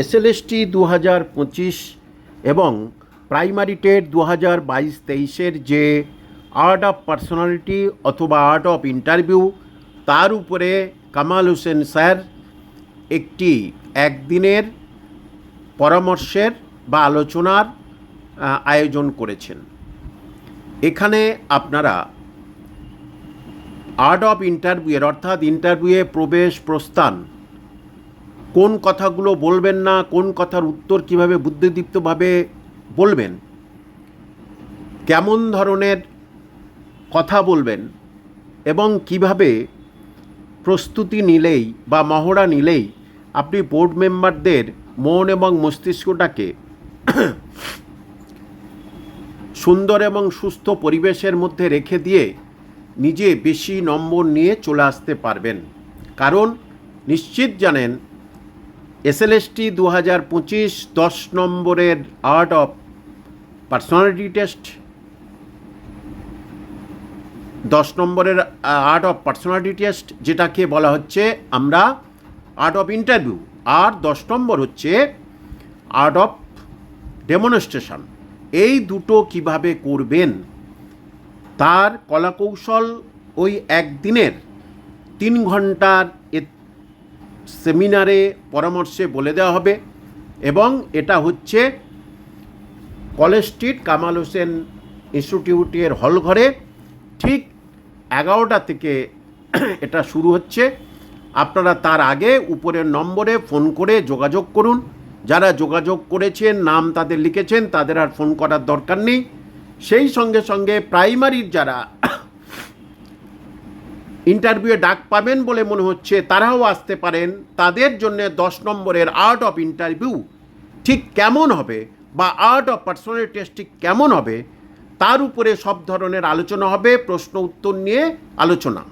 SLST দু হাজার পঁচিশ এবং প্রাইমারি টেট দু হাজার বাইশ তেইশের যে আর্ট অফ পার্সোনালিটি অথবা আর্ট অফ ইন্টারভিউ, তার উপরে কামাল হোসেন স্যার একটি একদিনের পরামর্শের বা আলোচনার আয়োজন করেছেন। এখানে আপনারা আর্ট অফ ইন্টারভিউয়ের অর্থাৎ ইন্টারভিউয়ে প্রবেশ প্রস্থান কোন কথাগুলো বলবেন না, কোন কথার উত্তর কীভাবে বুদ্ধিদীপ্তভাবে বলবেন, কেমন ধরনের কথা বলবেন এবং কীভাবে প্রস্তুতি নিলেই বা মহড়া নিলেই আপনি বোর্ড মেম্বারদের মন এবং মস্তিষ্কটাকে সুন্দর এবং সুস্থ পরিবেশের মধ্যে রেখে দিয়ে নিজে বেশি নম্বর নিয়ে চলে আসতে পারবেন। কারণ নিশ্চিত জানেন এসএলএসটি দু হাজার পঁচিশ দশ নম্বরের আর্ট অফ পার্সোনালিটি টেস্ট দশ নম্বরের আর্ট অফ পার্সোনালিটি টেস্ট যেটাকে বলা হচ্ছে আমরা আর্ট অফ ইন্টারভিউ আর দশ নম্বর হচ্ছে আর্ট অফ ডেমনস্ট্রেশন এই দুটো কীভাবে করবেন? তার কলাকৌশল ওই একদিনের তিন ঘণ্টার সেমিনারে পরামর্শে বলে দেওয়া হবে এবং এটা হচ্ছে কলেজ স্ট্রিট কামাল হোসেন ইনস্টিটিউটের হলঘরে ঠিক এগারোটা থেকে এটা শুরু হচ্ছে। আপনারা তার আগে উপরের নম্বরে ফোন করে যোগাযোগ করুন। যারা যোগাযোগ করেছেন, নাম তাদের লিখেছেন, তাদের আর ফোন করার দরকার নেই। সেই সঙ্গে সঙ্গে প্রাইমারির যারা ইন্টারভিউয়ে ডাক পাবেন বলে মনে হচ্ছে তারাও আসতে পারেন। তাদের জন্য দশ নম্বরের আর্ট অফ ইন্টারভিউ ঠিক কেমন হবে বা আর্ট অফ পার্সোনাল টেস্ট ঠিক কেমন হবে, তার উপরে সব ধরনের আলোচনা হবে, প্রশ্ন উত্তর নিয়ে আলোচনা।